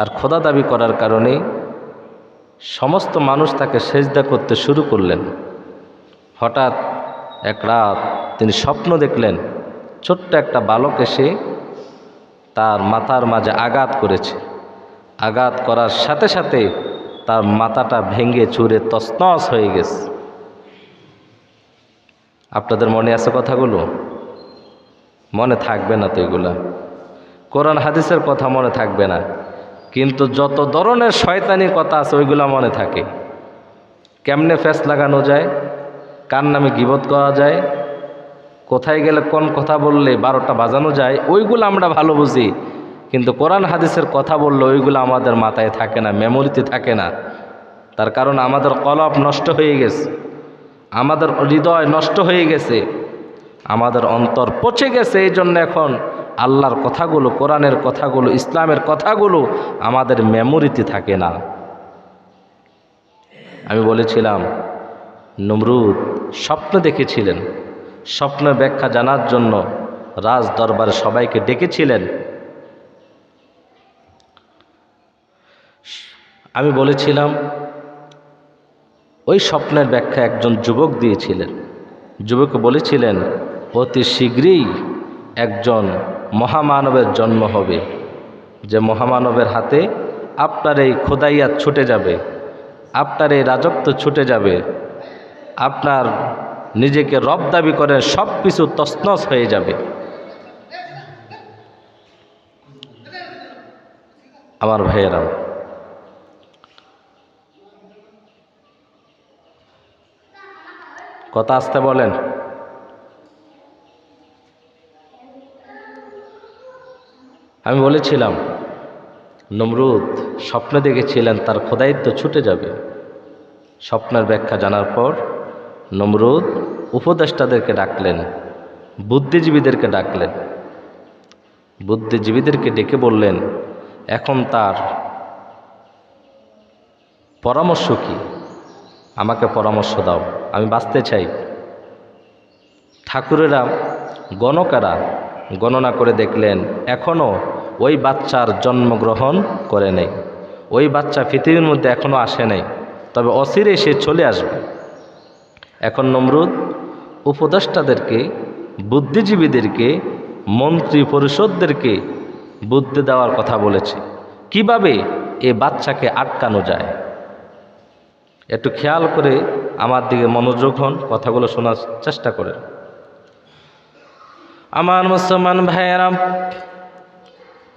আর খোদা দাবি করার কারণে সমস্ত মানুষ তাকে সেজদা করতে শুরু করলেন। হঠাৎ এক রাত তিনি স্বপ্ন দেখলেন, ছোট্ট একটা বালক এসে তার মাথার মাঝে আঘাত করেছে। আঘাত করার সাথে সাথে তার মাথাটা ভেঙে চুরে তসনস হয়ে গেছে। আপনাদের মনে আছে কথাগুলো? মনে থাকবে না তো এগুলা। কোরআন হাদিসের কথা মনে থাকবে না। কিন্তু যত ধরনের শয়তানি কথা আছে, ওইগুলো মনে থাকে। কেমনে ফেস লাগানো যায়, কার নামে গিবত করা যায়, কোথায় গেলে কোন কথা বললে বারোটা বাজানো যায়, ওইগুলো আমরা ভালো বুঝি। কিন্তু কোরআন হাদিসের কথা বললে ওইগুলো আমাদের মাথায় থাকে না মেমোরিতে থাকে না। তার কারণ আমাদের কলপ নষ্ট হয়ে গেছে, আমাদের হৃদয় নষ্ট হয়ে গেছে, আমাদের অন্তর পচে গেছে এই জন্য এখন আল্লাহর কথাগুলো, কোরআনের কথাগুলো, ইসলামের কথাগুলো আমাদের মেমোরিতে থাকে না। আমি বলেছিলাম, নমরুদ স্বপ্ন দেখেছিলেন। স্বপ্নের ব্যাখ্যা জানার জন্য রাজ দরবারে সবাইকে ডেকেছিলেন। আমি বলেছিলাম, ওই স্বপ্নের ব্যাখ্যা একজন যুবক দিয়েছিলেন। যুবক বলেছিলেন, অতি শীঘ্রই একজন মহামানবের জন্ম হবে। যে মহামানবের হাতে আপনার এই খোদাইয়াত ছুটে যাবে, আপনার এই রাজত্ব ছুটে যাবে, আপনার নিজেকে রব দাবি করে সব কিছু তসনস হয়ে যাবে। আমার ভাইয়েরাম কথা আসতে বলেন। আমি বলেছিলাম, নমরুদ, স্বপ্নে দেখেছিলেন, তার খোদায়িত্ব ছুটে যাবে। স্বপ্নের ব্যাখ্যা জানার পর, নমরুদ উপদেষ্টাদেরকে ডাকলেন, বুদ্ধিজীবীদেরকে ডাকলেন। বুদ্ধিজীবীদেরকে ডেকে বললেন, এখন তার পরামর্শ কি? আমাকে পরামর্শ দাও, আমি বাঁচতে চাই। ঠাকুরেরা, গণকেরা গণনা করে দেখলেন এখনও ওই বাচ্চার জন্মগ্রহণ করে নেই। ওই বাচ্চা পৃথিবীর মধ্যে এখনও আসে নাই, তবে অচিরে সে চলে আসবে। এখন নমরুদ উপদেষ্টাদেরকে, বুদ্ধিজীবীদেরকে মন্ত্রী পরিষদদেরকে বুদ্ধি দেওয়ার কথা বলেছে। কীভাবে এ বাচ্চাকে আটকানো যায়? একটু খেয়াল করে আমার দিকে মনোযোগ হন, কথাগুলো শোনার চেষ্টা করেন। আমার মুসলমান ভাইয়েরা,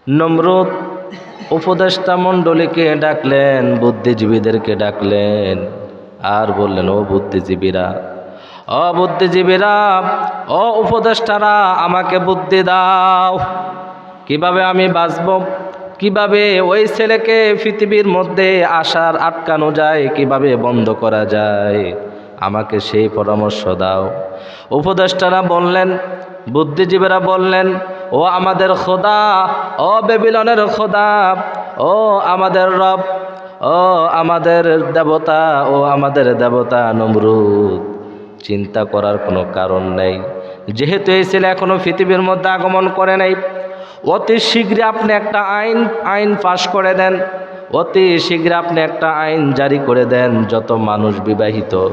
নমরুদ উপদেষ্টা মণ্ডলীকে ডাকলেন, বুদ্ধিজীবীদেরকে ডাকলেন, আর বললেন, ও বুদ্ধিজীবীরা ও বুদ্ধিজীবীরা, ও উপদেষ্টারা, আমাকে বুদ্ধি দাও। কীভাবে আমি বাঁচব? কীভাবে ওই ছেলেকে পৃথিবীর মধ্যে আসার আটকানো যায়? কীভাবে বন্ধ করা যায়? আমাকে সেই পরামর্শ দাও। উপদেষ্টারা বললেন বুদ্ধিজীবীরা বললেন, ও আমাদের খোদা, ও বেবিলনের খোদা, ও আমাদের রব, ও আমাদের দেবতা, ও আমাদের দেবতা নমরুদ। চিন্তা করার কোনো কারণ নেই। যেহেতু এই ছেলে এখনও পৃথিবীর মধ্যে আগমন করে নাই, অতি শীঘ্রই আপনি একটা আইন আইন পাশ করে দেন। অতি শীঘ্রই আপনি একটা আইন জারি করে দেন, যত মানুষ বিবাহিত।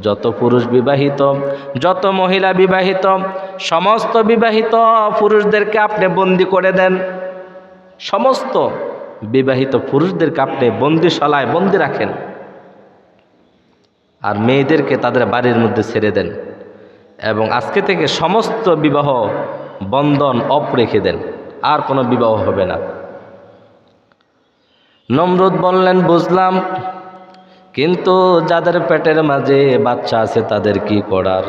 যত পুরুষ বিবাহিত, যত মহিলা বিবাহিত, সমস্ত বিবাহিত পুরুষদেরকে আপনি বন্দি করে দেন। সমস্ত বিবাহিত পুরুষদেরকে আপনি বন্দিশালায় বন্দি রাখেন। আর মেয়েদেরকে তাদের বাড়ির মধ্যে ছেড়ে দেন এবং আজকে থেকে সমস্ত বিবাহ বন্ধন অপ রেখে দেন। আর কোনো বিবাহ হবে না। নমরুদ বললেন, বুঝলাম। কিন্তু যাদের পেটের মাঝে বাচ্চা আছে তাদের কি করার?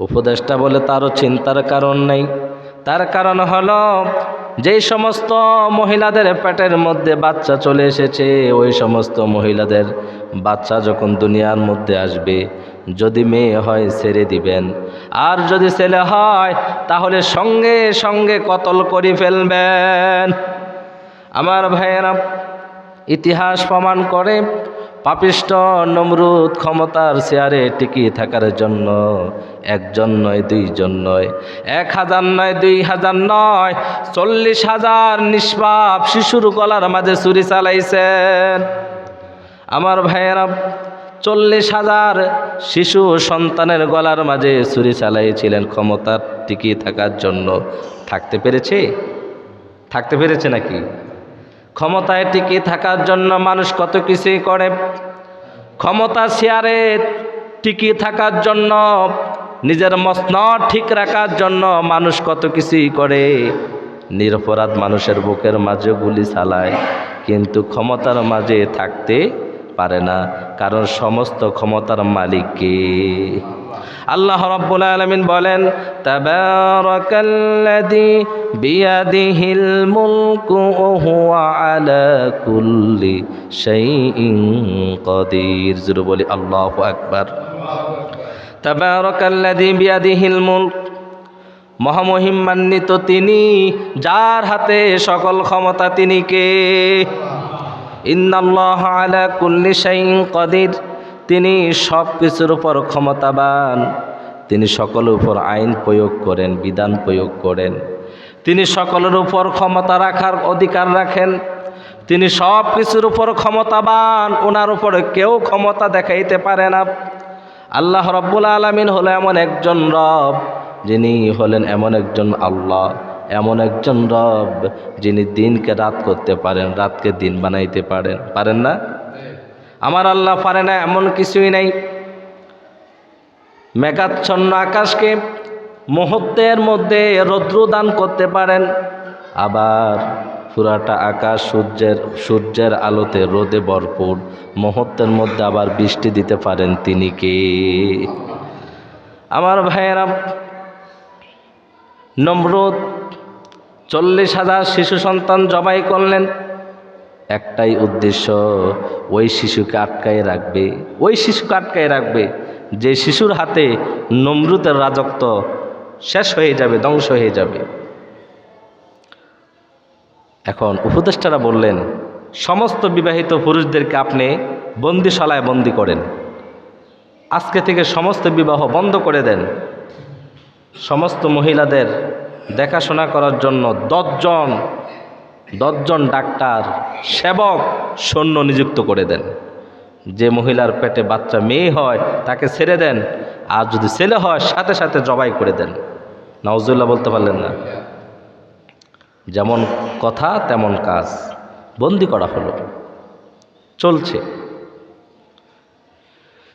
উপদেশটা বলে তারও চিন্তার কারণ নেই। তার কারণ হলো, যেই সমস্ত মহিলাদের পেটের মধ্যে বাচ্চা চলে এসেছে, ওই সমস্ত মহিলাদের বাচ্চা যখন দুনিয়ার মধ্যে আসবে, যদি মেয়ে হয় ছেড়ে দিবেন। আর যদি ছেলে হয়, তাহলে সঙ্গে সঙ্গে কতল করে ফেলবেন। আমার ভাইয়েরা, ইতিহাস প্রমাণ করে পাপিষ্ট নমরুদ ক্ষমতার চেয়ারে টিকিয়ে থাকার জন্য একজন নয়, দুইজন নয়, এক হাজার নয়, দুই হাজার নয়, চল্লিশ হাজার নিষ্পাপ শিশুর গলার মাঝে ছুরি চালাইছেন। আমার ভাইয়েরা, চল্লিশ হাজার শিশু সন্তানের গলার মাঝে ছুরি চালাইছিলেন ক্ষমতার টিকিয়ে থাকার জন্য। থাকতে পেরেছে? থাকতে পেরেছে নাকি? ক্ষমতায় টিকে থাকার জন্য মানুষ কত কিছুই করে। ক্ষমতা শেয়ারে টিকিয়ে থাকার জন্য, নিজের মসনদ ঠিক রাখার জন্য মানুষ কত কিছুই করে। নিরপরাধ মানুষের বুকের মাঝে গুলি চালায়, কিন্তু ক্ষমতার মাঝে থাকতে পারে না, কারণ সমস্ত ক্ষমতার মালিককে আল্লাহ রাব্বুল আলামিন বলেন, তাবারাকাল্লাযী বিয়াদিহিল বলি, আল্লাহু আকবার। তাবারাকাল্লাযী বিয়াদিহিল তিনি, যার হাতে সকল ক্ষমতা তিনি কে? ইন্নাল্লাহ আলা কুল্লি শাইইন কাদির। তিনি সব কিছুর উপর ক্ষমতাবান। তিনি সকলের উপর আইন প্রয়োগ করেন, বিধান প্রয়োগ করেন। তিনি সকলের উপর ক্ষমতা রাখার অধিকার রাখেন। তিনি সব কিছুর উপর ক্ষমতাবান ওনার উপরে কেউ ক্ষমতা দেখাইতে পারে না। আল্লাহ রব্বুল আলমিন হলো এমন একজন রব, যিনি হলেন এমন একজন আল্লাহ, এমন একজন রব, যিনি দিনকে রাত করতে পারেন, রাতকে দিন বানাইতে পারেন। পারেন না? আমার আল্লাহ পারে না এমন কিছুই নাই। মেঘাচ্ছন্ন আকাশকে মুহূর্তের মধ্যে রৌদ্র দান করতে পারেন। আবার পুরাটা আকাশ সূর্যের সূর্যের আলোতে রোদে ভরপুর মুহূর্তের মধ্যে আবার বৃষ্টি দিতে পারেন তিনি কে? আমার ভাইয়েরা, নমরুদ চল্লিশ হাজার শিশু সন্তান জবাই করলেন। একটাই উদ্দেশ্য, ওই শিশুকে আটকায় রাখবে। ওই শিশুকে আটকায় রাখবে। যে শিশুর হাতে নমরুতের রাজত্ব শেষ হয়ে যাবে, ধ্বংস হয়ে যাবে। এখন উপদেষ্টারা বললেন, সমস্ত বিবাহিত পুরুষদেরকে আপনি বন্দিশালায় বন্দি করেন। আজকে থেকে সমস্ত বিবাহ বন্ধ করে দেন। সমস্ত মহিলাদের দেখাশোনা করার জন্য দশজন দশজন ডাক্তার, সেবক সৈন্য নিযুক্ত করে দেন। যে মহিলার পেটে বাচ্চা মেয়ে হয়, তাকে ছেড়ে দেন। আর যদি ছেলে হয়, সাথে সাথে জবাই করে দেন। নওজুল্লাহ বলতে পারলেন না। যেমন কথা, তেমন কাজ। বন্দি করা হলো। চলছে।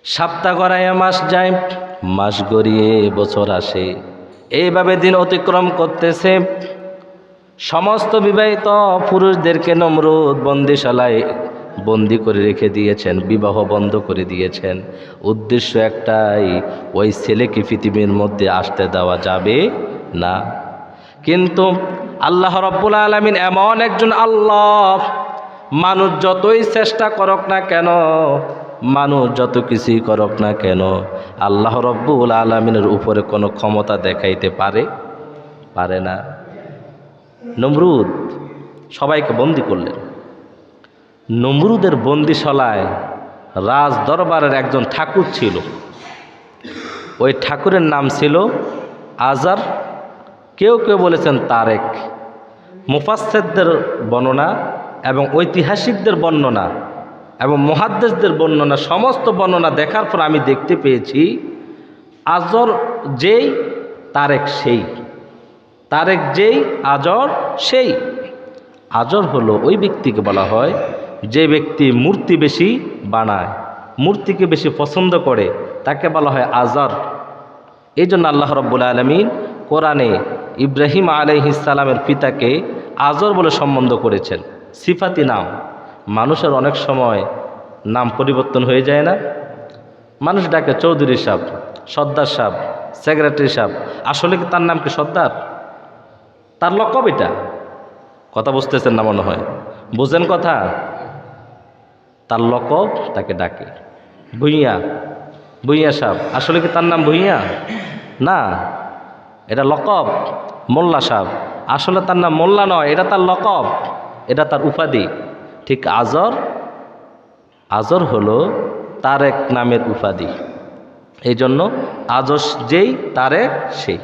সপ্তাহ গড়াইয়া মাস যায়, মাস গড়িয়ে বছর আসে। এইভাবে দিন অতিক্রম করতেছে। সমস্ত বিবাহিত পুরুষদেরকে নমরুদ বন্দিশালায় বন্দি করে রেখে দিয়েছেন, বিবাহ বন্ধ করে দিয়েছেন। উদ্দেশ্য একটাই, ওই ছেলেকে পৃথিবীর মধ্যে আসতে দেওয়া যাবে না। কিন্তু আল্লাহ রব্বুল আলমিন এমন একজন আল্লাহ, মানুষ যতই চেষ্টা করক না কেন, মানুষ যত কিছুই করক না কেন, আল্লাহ রব্বুল আলমিনের উপরে কোনো ক্ষমতা দেখাইতে পারে? পারে না। নমরুদ, সবাইকে বন্দি করলেন। নমরুদের বন্দিশালায় রাজ দরবারের একজন ঠাকুর ছিল। ওই ঠাকুরের নাম ছিল আজার। কেউ কেউ বলেছেন তারেক। মুফাসেদদের বর্ণনা এবং ঐতিহাসিকদের বর্ণনা এবং মহাদ্দেশদের বর্ণনা, সমস্ত বর্ণনা দেখার পর আমি দেখতে পেয়েছি, আজর যেই, তারেক সেই। তারেক যেই, আজর সেই। আজর হলো ওই ব্যক্তিকে বলা হয় যে ব্যক্তি মূর্তি বেশি বানায়, মূর্তিকে বেশি পছন্দ করে, তাকে বলা হয় আজর। এই জন্য আল্লাহ রব্বুল আলমিন কোরআনে ইব্রাহিম আলহিসালামের পিতাকে আজর বলে সম্বন্ধ করেছেন। সিফাতি নাম। মানুষের অনেক সময় নাম পরিবর্তন হয়ে যায় না। মানুষ ডাকে চৌধুরী সাহ সর্দার সাহ সেক্রেটারি সাহ আসলে কি তার নাম কি সর্দার? তার লকব এটা কথা বুঝতেছেন না মনে হয়? বুঝেন কথা? তার লকব তাকে ডাকে। ভুইয়া ভুইয়া সাহ আসলে কি তার নাম ভুইয়া? না, এটা লকব, মোল্লা সাহ আসলে তার নাম মোল্লা নয়, এটা তার লকব, এটা তার উপাধি। ঠিক আজর আজর হলো তারেক নামের উপাধি। এই জন্য আজস যেই তারেক সেই।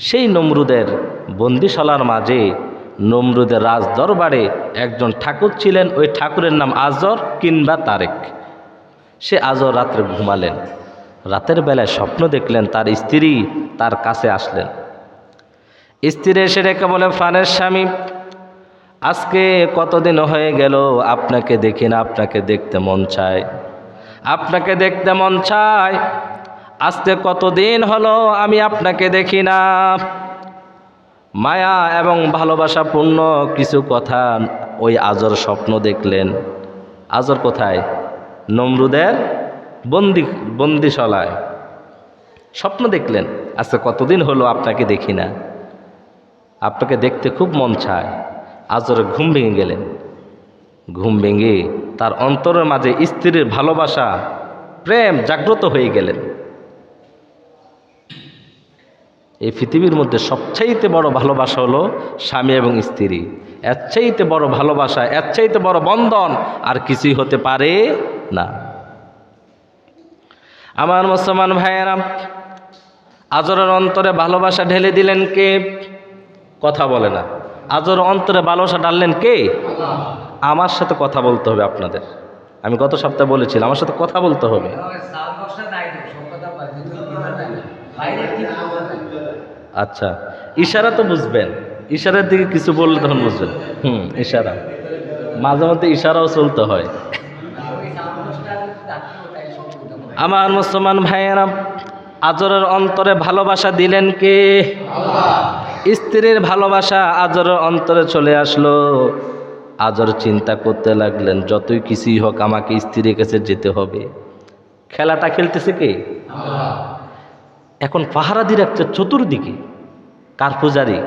সেই নমরুদের বন্দিশালার মাঝে নমরুদের রাজ দরবারে একজন ঠাকুর ছিলেন, ওই ঠাকুরের নাম আজর কিংবা তারেক। সে আজর রাত্রে ঘুমালেন। রাতের বেলায় স্বপ্ন দেখলেন, তার স্ত্রী তার কাছে আসলেন। স্ত্রী এসে রেখে বলে, ফানের স্বামী, আজকে কতদিন হয়ে গেল? আপনাকে দেখি না, আপনাকে দেখতে মন চায়। আপনাকে দেখতে মন চায় আজকে কতদিন হলো আমি আপনাকে দেখি না। মায়া এবং ভালোবাসাপূর্ণ কিছু কথা ওই আজর স্বপ্ন দেখলেন। আজর কোথায়? নমরুদের বন্দি, বন্দিশালায়। স্বপ্ন দেখলেন, আজকে কতদিন হলো আপনাকে দেখি না। আপনাকে দেখতে খুব মন চায়। আজরে ঘুম ভেঙে গেলেন। ঘুম ভেঙে তার অন্তরের মাঝে স্ত্রীর ভালোবাসা, প্রেম জাগ্রত হয়ে গেলেন। এই পৃথিবীর মধ্যে সবচাইতে বড় ভালোবাসা হলো স্বামী এবং স্ত্রী। এর চাইতে বড় ভালোবাসা, এর চাইতে বড় বন্ধন আর কিছুই হতে পারে না। আমার মুসলমান ভাইয়েরা, আজরের অন্তরে ভালোবাসা ঢেলে দিলেন কে? কথা বলে না। আজর অন্তরে ভালোবাসা ডাললেন কে? আমার সাথে কথা বলতে হবে আপনাদের। আমি গত সপ্তাহে বলেছিলাম, আমার সাথে কথা বলতে হবে। আচ্ছা ইশারা তো বুঝবেন। ইশারার দিকে কিছু বললে তখন বুঝবেন। হুম ইশারা। মাঝে মধ্যে ইশারাও চলতে হয়। আমার মুসলমান ভাইয়েরা আজরের অন্তরে ভালোবাসা দিলেন কে? স্ত্রীর ভালোবাসা আজরের অন্তরে চলে আসলো। আজর চিন্তা করতে লাগলেন যতই কিছুই হোক আমাকে স্ত্রীর কাছে যেতে হবে। খেলাটা খেলতেছে কে? এখন পাহারা দিয়ে রাখছে চতুর্দিকে, কার পূজারি?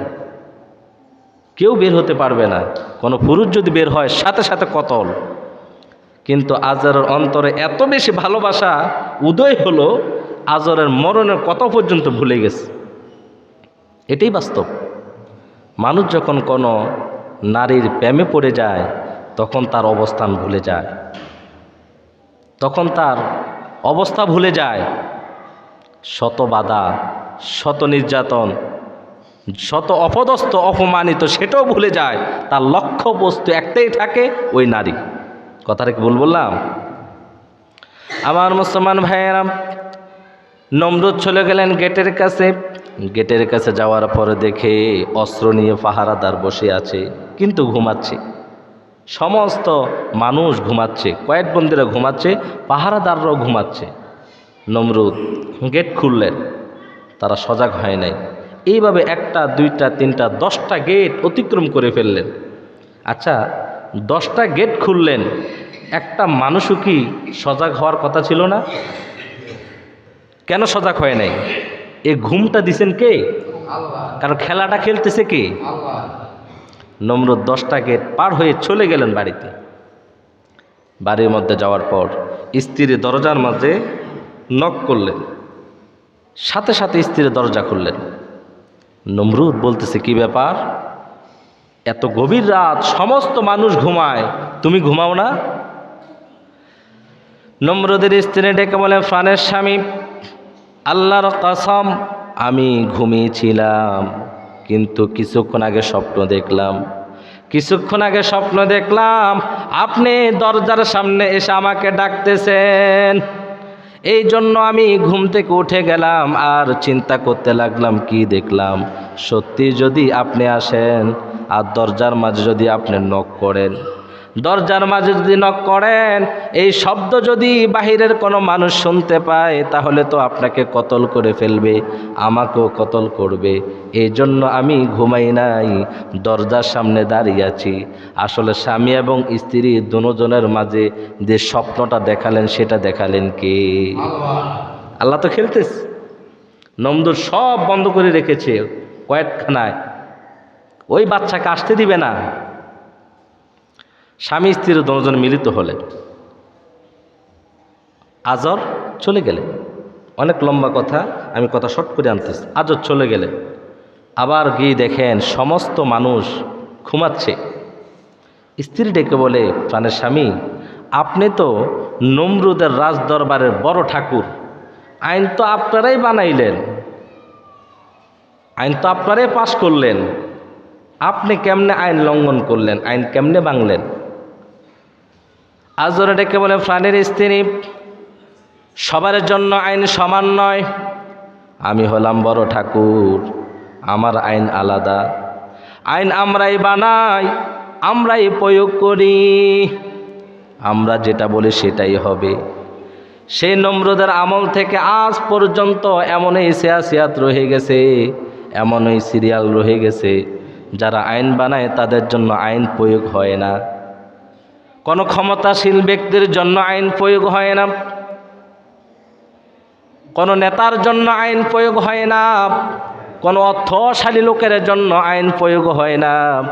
কেউ বের হতে পারবে না। কোনো পুরুষ যদি বের হয়, সাথে সাথে কতল। কিন্তু আজরের অন্তরে এত বেশি ভালোবাসা, উদয় হলো আজরের মরণের কত পর্যন্ত ভুলে গেছে। এটাই বাস্তব। মানুষ যখন কোনো নারীর প্রেমে পড়ে যায়, তখন তার অবস্থান ভুলে যায়। তখন তার অবস্থা ভুলে যায়। শত বাধা শত নির্যাতন শত অপদস্থ অপমানিত, সেটাও ভুলে যায়। তার লক্ষ্য বস্তু একটাই থাকে, ওই নারী। কথাটা কি ভুল বললাম? আমার মুসলমান ভাইয়েরা, নমরুদ চলে গেলেন গেটের কাছে। গেটের কাছে যাওয়ার পরে দেখে অস্ত্র নিয়ে পাহারাদার বসে আছে, কিন্তু ঘুমাচ্ছে। সমস্ত মানুষ ঘুমাচ্ছে, কয়েক বন্দিরা ঘুমাচ্ছে, পাহারাদাররাও ঘুমাচ্ছে। নমরুদ, গেট খুললেন তারা সজাগ হয় নাই। এইভাবে একটা, দুইটা, তিনটা, দশটা গেট অতিক্রম করে ফেললেন। আচ্ছা দশটা গেট খুললেন, একটা মানুষও কি সজাগ হওয়ার কথা ছিল না? কেন সজাগ হয় নাই? এ ঘুমটা দিছেন কে? কারণ খেলাটা খেলতেছে কে? নম্রত দশটা গেট পার হয়ে চলে গেলেন বাড়িতে। বাড়ির মধ্যে যাওয়ার পর স্ত্রীর দরজার মাঝে নক করলেন। সাথে সাথে স্ত্রীর দরজা খুললেন। নমরুদ বলতেছে, কি ব্যাপার? এত গভীর রাত, সমস্ত মানুষ ঘুমায়, তুমি ঘুমাও না? নমরুদের স্ত্রী ডেকে বলে, প্রাণের স্বামী, আল্লাহর কসম, আমি ঘুমিয়েছিলাম, কিন্তু কিছুক্ষণ আগে স্বপ্ন দেখলাম। কিছুক্ষণ আগে স্বপ্ন দেখলাম, আপনি দরজার সামনে এসে আমাকে ডাকতেছেন। এই জন্য আমি ঘুম থেকে উঠে গেলাম, আর চিন্তা করতে লাগলাম, কি দেখলাম? সত্যি যদি আপনি আসেন, আর দরজার মাঝে যদি আপনি নক করেন। দরজার মাঝে যদি নক করেন, এই শব্দ যদি বাহিরের কোনো মানুষ শুনতে পায়, তাহলে তো আপনাকে কতল করে ফেলবে, আমাকেও কতল করবে। এই জন্য আমি ঘুমাই নাই, দরজার সামনে দাঁড়িয়ে আছি। আসলে স্বামী এবং স্ত্রী দুজনের মাঝে যে স্বপ্নটা দেখালেন, সেটা দেখালেন কে? আল্লাহ তো খেলতেছে। নমদুর সব বন্ধ করে রেখেছে কয়েকখানায়। ওই বাচ্চাকে আসতে দিবে না। স্বামী স্ত্রীর দুজন মিলিত হলেন। আজর চলে গেলে। অনেক লম্বা কথা, আমি কথা শর্ট করে আনতেছি। আজর চলে গেলেন আবার গিয়ে দেখেন সমস্ত মানুষ ঘুমাচ্ছে। স্ত্রী ডেকে বলে, প্রাণের স্বামী, আপনি তো নমরুদের রাজ দরবারের বড় ঠাকুর। আইন তো আপনারাই বানাইলেন। আইন তো আপনারাই পাশ করলেন। আপনি কেমনে আইন লঙ্ঘন করলেন? আইন কেমনে ভাঙলেন? আজরে ডেকে বলে প্রাণীর স্ত্রী, সবার জন্য আইন সমান নয়। আমি হলাম বড় ঠাকুর, আমার আইন আলাদা। আইন আমরাই বানাই, আমরাই প্রয়োগ করি। আমরা যেটা বলি সেটাই হবে। সেই নম্রদের আমল থেকে আজ পর্যন্ত এমনই সিয়াসিয়াত রয়ে গেছে, এমনই সিরিয়াল রয়ে গেছে। যারা আইন বানায়, তাদের জন্য আইন প্রয়োগ হয় না। কোনো ক্ষমতাশীল ব্যক্তির জন্য আইন প্রয়োগ হয় না। কোনো নেতার জন্য আইন প্রয়োগ হয় না। কোনো অর্থশালী লোকের জন্য আইন প্রয়োগ হয় না।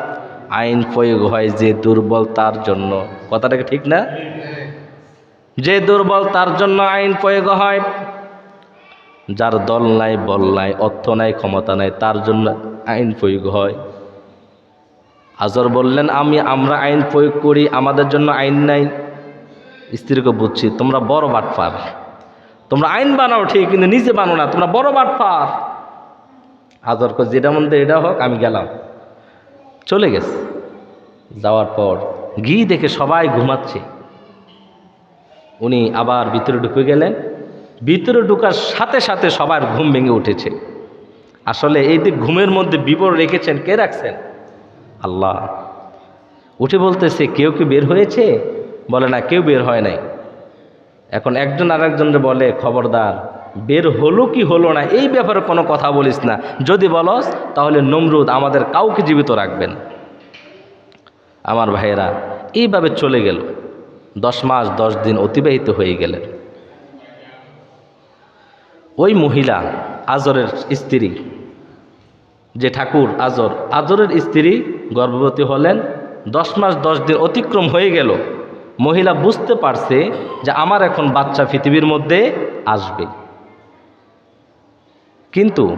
আইন প্রয়োগ হয় যে দুর্বল তার জন্য। কথাটা কি ঠিক না? যে দুর্বল তার জন্য আইন প্রয়োগ হয়, যার দল নাই, বল নাই, অর্থ নাই, ক্ষমতা নাই, তার জন্য আইন প্রয়োগ হয়। আজর বললেন, আমি, আমরা আইন প্রয়োগ করি, আমাদের জন্য আইন নাই। স্ত্রীকে বুঝছি, তোমরা বড় বাটপার। তোমরা আইন বানাও ঠিক, কিন্তু নিজে বানো না, তোমরা বড় বাটপার। আজরকে যেটা মধ্যে এটা হোক, আমি গেলাম। চলে গেছে। যাওয়ার পর গিয়ে দেখে সবাই ঘুমাচ্ছে। উনি আবার ভিতরে ঢুকে গেলেন। ভিতরে ঢুকার সাথে সাথে সবার ঘুম ভেঙে উঠেছে। আসলে এই দিক ঘুমের মধ্যে বিপর রেখেছেন, কে রাখছেন? আল্লাহ। উঠে বলতেছে, কেউ কি বের হয়েছে? বলে, না, কেউ বের হয় নাই। এখন একজন আরেকজনকে বলে, খবরদার, বের হলো কি হলো না, এই ব্যাপারে কোনো কথা বলিস না। যদি বলস, তাহলে নমরুদ আমাদের কাউকে জীবিত রাখবেন। আমার ভাইয়েরা, এইভাবে চলে গেল। দশ মাস, দশ দিন অতিবাহিত হয়ে গেলেন ওই মহিলা, আজরের স্ত্রী যে ঠাকুর আজর। আজরের স্ত্রী গর্ভবতী হলেন, দশ মাস দশ দিন অতিক্রম হয়ে গেল। মহিলা বুঝতে পারছে যে আমার এখন বাচ্চা পৃথিবীর মধ্যে আসবে। কিন্তু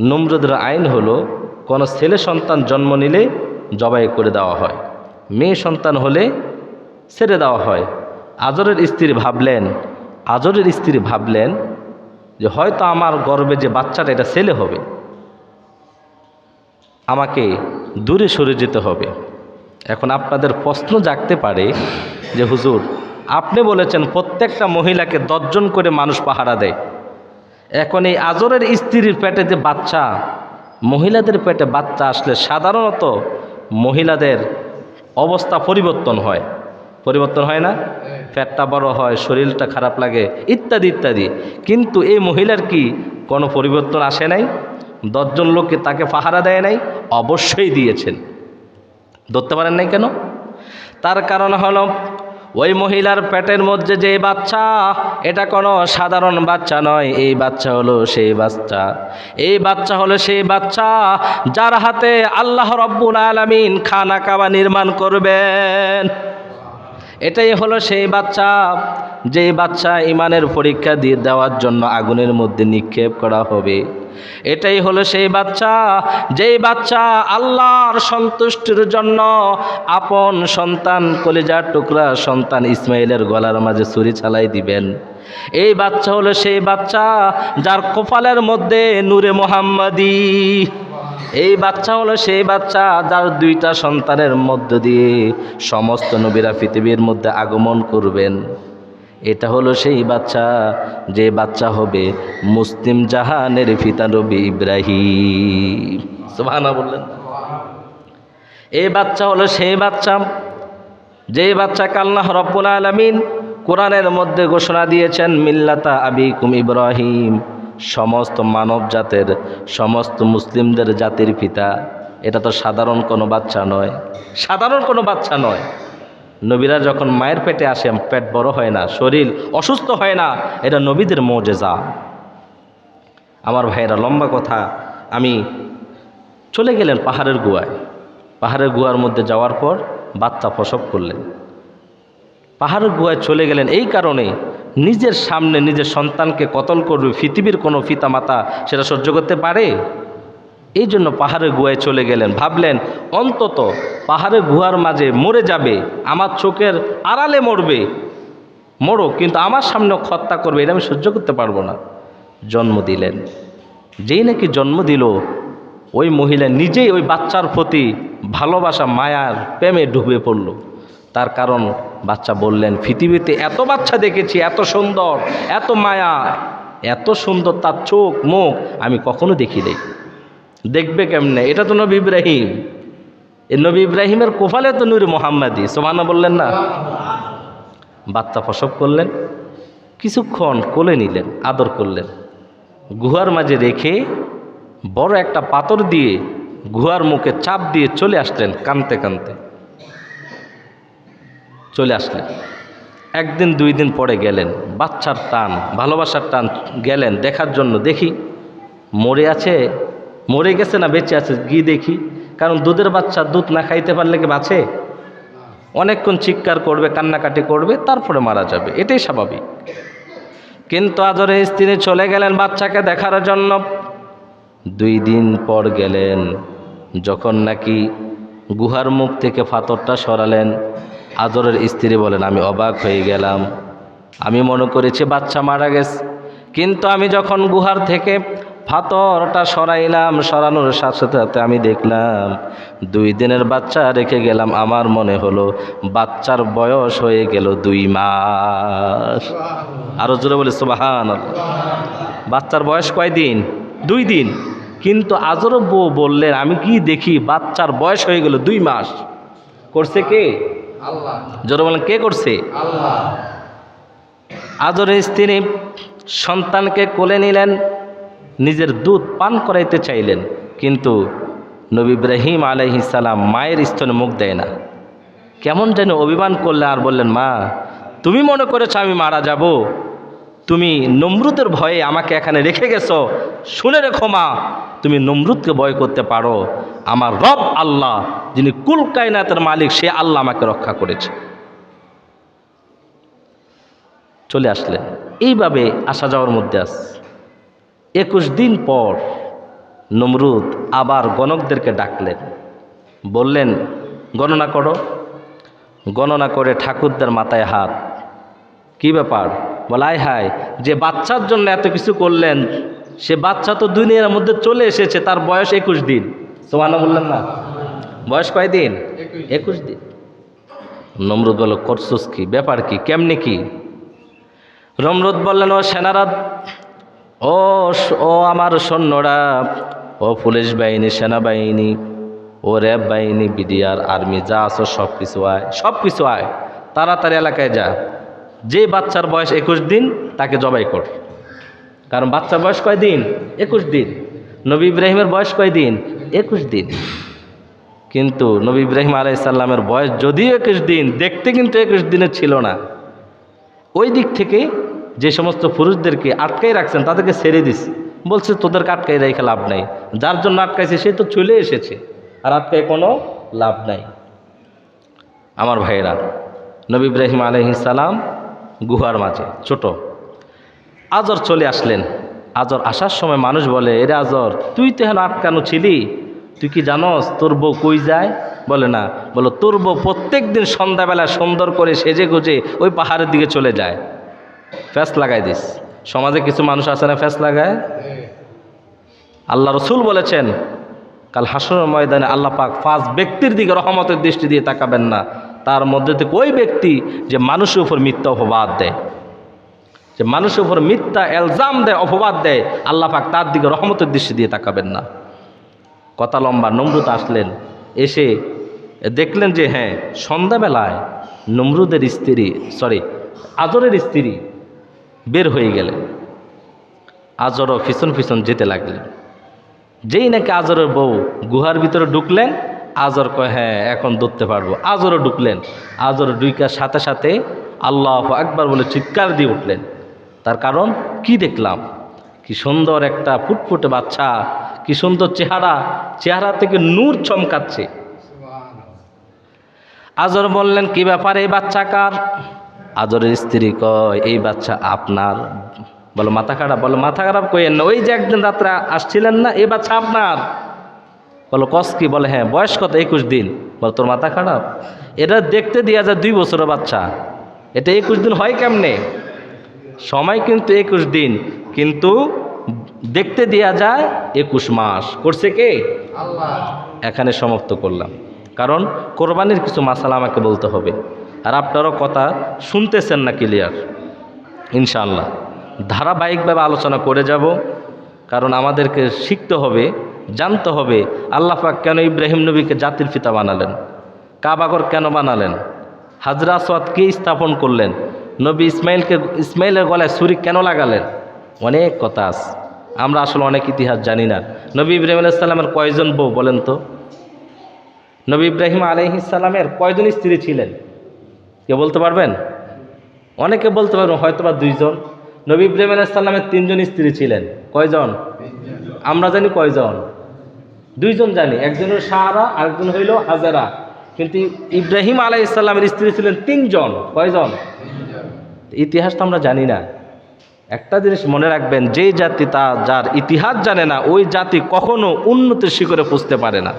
নমরুদের আইন হলো, কোনো ছেলে সন্তান জন্ম নিলে জবাই করে দেওয়া হয়। মেয়ে সন্তান হলে ছেড়ে দেওয়া হয়। আজরের স্ত্রী ভাবলেন, আজরের স্ত্রী ভাবলেন যে হয়তো আমার গর্বে যে বাচ্চাটা, এটা ছেলে হবে। আমাকে দূরে সরে যেতে হবে। এখন আপনাদের প্রশ্ন জাগতে পারে যে, হুজুর, আপনি বলেছেন প্রত্যেকটা মহিলাকে দশজন করে মানুষ পাহারা দেয়। এখন এই আজরের স্ত্রীর পেটে যে বাচ্চা, মহিলাদের পেটে বাচ্চা আসলে সাধারণত মহিলাদের অবস্থা পরিবর্তন হয়। পরিবর্তন হয় না? পেটটা বড় হয়, শরীরটা খারাপ লাগে, ইত্যাদি ইত্যাদি। কিন্তু এই মহিলার কি কোনো পরিবর্তন আসে নাই? দশজন লোককে তাকে পাহারা দেয় নাই, অবশ্যই দিয়েছেন। ধরতে পারেন নাই কেন? তার কারণ হলো, ওই মহিলার পেটের মধ্যে যে বাচ্চা, এটা কোনো সাধারণ বাচ্চা নয়, এই বাচ্চা হলো সেই বাচ্চা। এই বাচ্চা হলো সেই বাচ্চা যার হাতে আল্লাহ রব্বুল আলমিন খানা কাবা নির্মাণ করবেন। এটাই হলো সেই বাচ্চা, যেই বাচ্চা ইমানের পরীক্ষা দিয়ে দেওয়ার জন্য আগুনের মধ্যে নিক্ষেপ করা হবে। এটাই হলো সেই বাচ্চা, যেই বাচ্চা আল্লাহর সন্তুষ্টির জন্য আপন সন্তান কলিজার টুকরা সন্তান ইসমাইলের গলার মাঝে ছুরি চালাই দিবেন। এই বাচ্চা হলো সেই বাচ্চা যার কপালের মধ্যে নূরে মোহাম্মদী। এই বাচ্চা হলো সেই বাচ্চা যার দুইটা সন্তানের মধ্য দিয়ে সমস্ত নবীরা পৃথিবীর মধ্যে আগমন করবেন। এটা হলো সেই বাচ্চা, যে বাচ্চা হবে মুসলিম জাহানের ফিতা নবী ইব্রাহিম। বললেন। এই বাচ্চা হলো সেই বাচ্চা, যেই বাচ্চাকে আল্লাহ রব্বুল আলমিন কোরআনের মধ্যে ঘোষণা দিয়েছেন, মিল্লাতা আবিকুম ইব্রাহিম, সমস্ত মানব জাতের, সমস্ত মুসলিমদের জাতির পিতা। এটা তো সাধারণ কোনো বাচ্চা নয়। সাধারণ কোনো বাচ্চা নয়। নবীরা যখন মায়ের পেটে আসে, পেট বড় হয় না, শরীর অসুস্থ হয় না, এটা নবীদের মজেজা। আমার ভাইয়েরা, লম্বা কথা, আমি চলে গেলেন পাহাড়ের গুয়ায় পাহাড়ের গুহার মধ্যে যাওয়ার পর বাচ্চা প্রসব করলেন। পাহাড়ের গুহায় চলে গেলেন এই কারণে নিজের সামনে নিজের সন্তানকে কতল করবে, পৃথিবীর কোনো পিতা মাতা সেটা সহ্য করতে পারে? এই জন্য পাহাড়ের গুহায় চলে গেলেন। ভাবলেন, অন্তত পাহাড়ের গুহার মাঝে মরে যাবে, আমার চোখের আড়ালে মরবে। মরো, কিন্তু আমার সামনে হত্যা করবে, এটা আমি সহ্য করতে পারব না। জন্ম দিলেন। যেই নাকি জন্ম দিল, ওই মহিলা নিজেই ওই বাচ্চার প্রতি ভালোবাসা, মায়ার প্রেমে ডুবে পড়ল। তার কারণ বাচ্চা বললেন, পৃথিবীতে এত বাচ্চা দেখেছি, এত সুন্দর, এত মায়া, এত সুন্দর তার চোখ, মুখ আমি কখনো দেখি নাই দেখবে কেমনে? এটা তো নবী ইব্রাহিম। এই নবী ইব্রাহিমের কোফালে তো নূর মোহাম্মদী। সোমানা বললেন না? বাচ্চা প্রসব করলেন, কিছুক্ষণ কোলে নিলেন, আদর করলেন। গুহার মাঝে রেখে বড় একটা পাথর দিয়ে গুহার মুখে চাপ দিয়ে চলে আসলেন, কানতে কানতে। চলে আসলেন। একদিন, দুই দিন পরে গেলেন, বাচ্চার টান, ভালোবাসার টান গেলেন, দেখার জন্য দেখি মরে আছে মরে গেছে না বেঁচে আছে, গিয়ে দেখি। কারণ দুধের বাচ্চা দুধ না খাইতে পারলে কি বাঁচে? অনেকক্ষণ চিৎকার করবে, কান্নাকাটি করবে, তারপরে মারা যাবে। এটাই স্বাভাবিক। কিন্তু আজরে স্ত্রী চলে গেলেন বাচ্চাকে দেখার জন্য। দুই দিন পর গেলেন, যখন নাকি গুহার মুখ থেকে ফাতরটা সরালেন। আদরের স্ত্রী বলেন, আমি অবাক হয়ে গেলাম। আমি মনে করেছি বাচ্চা মারা গেছে। কিন্তু আমি যখন গুহার থেকে ফাতরটা সরাইলাম সরানোর সাথে সাথে আমি দেখলাম দুই দিনের বাচ্চা রেখে গেলাম। আমার মনে হলো বাচ্চার বয়স হয়ে গেল দুই মাস। আরও জোরে বলে সুবাহান বাচ্চার বয়স কয়দিন দুই দিন। কিন্তু আজরও বউ বললেন আমি কি দেখি বাচ্চার বয়স হয়ে গেল দুই মাস? করছে কে? জোরে বলেন কে করছে? আজরের স্ত্রী সন্তানকে কোলে নিলেন নিজের দুধ পান করাইতে চাইলেন, কিন্তু নবী ইব্রাহিম সালাম মায়ের স্তনে মুখ দেয় না। কেমন যেন অভিমান করলেন আর বললেন, মা, তুমি মনে করেছ আমি মারা যাব? তুমি নমরুদের ভয়ে আমাকে এখানে রেখে গেছো? শুনে রেখো, মা, তুমি নমরুদকে ভয় করতে পারো। আমার রব আল্লাহ, যিনি কুল কায়নাতের মালিক, সে আল্লাহ আমাকে রক্ষা করেছে। চলে আসলেন। এইভাবে আসা যাওয়ার মধ্যে আস একুশ দিন পর নমরুদ আবার গণকদেরকে ডাকলেন। বললেন, গণনা করো। গণনা করে ঠাকুরদের মাথায় হাত। কি ব্যাপার? বলাই হায়, যে বাচ্চার জন্য এত কিছু করলেন, সে বাচ্চা তো দুনিয়ার মধ্যে চলে এসেছে, তার বয়স একুশ দিন। সোমানা বললেন না। বয়স কয় দিন? একুশ দিন। নমরুদ বলল, করছস কি? ব্যাপার কি? কেমনি কি? নমরুদ বললেন, ও সেনারা ও ও আমার সৈন্যরা, ও পুলিশ বাহিনী, সেনাবাহিনী, ও র্যাব বাহিনী, বিডিআর, আর্মি, যা আছো সব কিছু আয় সব কিছু আয়। তাড়াতাড়ি এলাকায় যা। যে বাচ্চার বয়স একুশ দিন, তাকে জবাই কর। কারণ বাচ্চার বয়স কয় দিন? একুশ দিন। নবী ইব্রাহিমের বয়স কয় দিন? একুশ দিন। কিন্তু নবী ইব্রাহিম আলাইসাল্লামের বয়স যদিও একুশ দিন, দেখতে কিন্তু একুশ দিনের ছিল না। ওই দিক থেকে যে সমস্ত পুরুষদেরকে আটকাই রাখছেন, তাদেরকে ছেড়ে দিস বলছে তোদেরকে আটকাই রেখে লাভ নাই। যার জন্য আটকাইছে, সে তো চলে এসেছে। আর আটকায় কোনো লাভ নাই। আমার ভাইয়েরা, নবী ইব্রাহিম আলহিসাল্লাম গুহার মাঝে, ছোট। আজর চলে আসলেন। আজর আসার সময় মানুষ বলে, এরে আজর, তুই তো এখন আটকানো ছিলি? তুই কি জানস, তোর বউ কই যায়? বলে, না। বলো, তোর বউ প্রত্যেক দিন সন্ধ্যাবেলা সুন্দর করে সেজে গুজে ওই পাহাড়ের দিকে চলে যায়। ফ্যাস লাগাই দিস। সমাজে কিছু মানুষ আছে না ফ্যাস লাগায়? আল্লাহ রসুল বলেছেন, কাল হাসর ময়দানে আল্লাহ পাক পাঁচ ব্যক্তির দিকে রহমতের দৃষ্টি দিয়ে তাকাবেন না। তার মধ্যে থেকে ওই ব্যক্তি যে মানুষের উপর মিথ্যা অপবাদ দেয়। যে মানুষের উপর মিথ্যা এলজাম দেয়, অপবাদ দেয়, আল্লাহ পাক তার দিকে রহমতের দৃষ্টি দিয়ে তাকাবেন না। কথা লম্বা, নমরুদ আসলেন। এসে দেখলেন যে হ্যাঁ সন্ধ্যাবেলায় নমরুদের স্ত্রী সরি আজরের স্ত্রী বের হয়ে গেলেন আজরও পিছন পিছন যেতে লাগলেন। যেই নাকি আজরের বউ গুহার ভিতরে ঢুকলেন, আজর কয় হ্যাঁ এখন ধরতে পারব। আজরও ঢুকলেন। আজর ডুইকার সাথে সাথে আল্লাহ একবার বলে চিৎকার দিয়ে উঠলেন। তার কারণ কি দেখলাম? কি সুন্দর একটা ফুটফুটে বাচ্চা, কি সুন্দর চেহারা চেহারা থেকে নূর চমকাচ্ছে। আজর বললেন, কি ব্যাপার এই বাচ্চা কার? আজরের স্ত্রী কয় এই বাচ্চা আপনার? বলো মাথা খারাপ। বলো মাথা খারাপ কইেন না ওই যে একদিন রাত্রে আসছিলেন না এই বাচ্চা আপনার? বলো কস কি? বলে হ্যাঁ বয়স কত? একুশ দিন। বল তোর মাথা খারাপ? এটা দেখতে দেওয়া যায় দুই বছরের বাচ্চা। এটা একুশ দিন হয় কেমনে? সময় কিন্তু একুশ দিন কিন্তু দেখতে দেওয়া যায় একুশ মাস। করছে কে? এখানে সমাপ্ত করলাম। কারণ কোরবানির কিছু মাসালা আমাকে বলতে হবে। আর আপনারও কথা শুনতেছেন না ক্লিয়ার ইনশাআল্লাহ। ধারাবাহিকভাবে আলোচনা করে যাব, কারণ আমাদেরকে শিখতে হবে, জানতে হবে আল্লাহ পাক কেন ইব্রাহিম নবীকে জাতির পিতা বানালেন কাবাগর কেন বানালেন, হাজরা আসওয়াদ কে স্থাপন করলেন, নবী ইসমাইলকে, ইসমাইলের গলায় ছুরি কেন লাগালেন? অনেক কথা আছে। আমরা আসলে অনেক ইতিহাস জানি না। নবী ইব্রাহিম আলাইসাল্লামের কয়জন বউ বলেন তো? নবী ইব্রাহিম আলহিসাল্লামের কয়জন স্ত্রী ছিলেন? কে বলতে পারবেন? অনেকে বলতে পারবেন হয়তো বা দুইজন। নবী ইব্রাহিম আলাইসাল্লামের তিনজন স্ত্রী ছিলেন। কয়জন? আমরা জানি কয়জন। দুইজন জানি। একজন হলো সাহারা, আরেকজন হইল হাজারা। কিন্তু ইব্রাহিম আলাইসাল্লামের স্ত্রী ছিলেন তিনজন। কয়জন? ইতিহাস তো আমরা জানি না। একটা জিনিস মনে রাখবেন, যেই জাতি তা, যার ইতিহাস জানে না, ওই জাতি কখনো উন্নতির শিখরে পুষতে পারে না।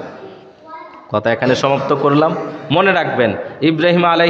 কথা এখানে সমাপ্ত করলাম। মনে রাখবেন, ইব্রাহিম আলাই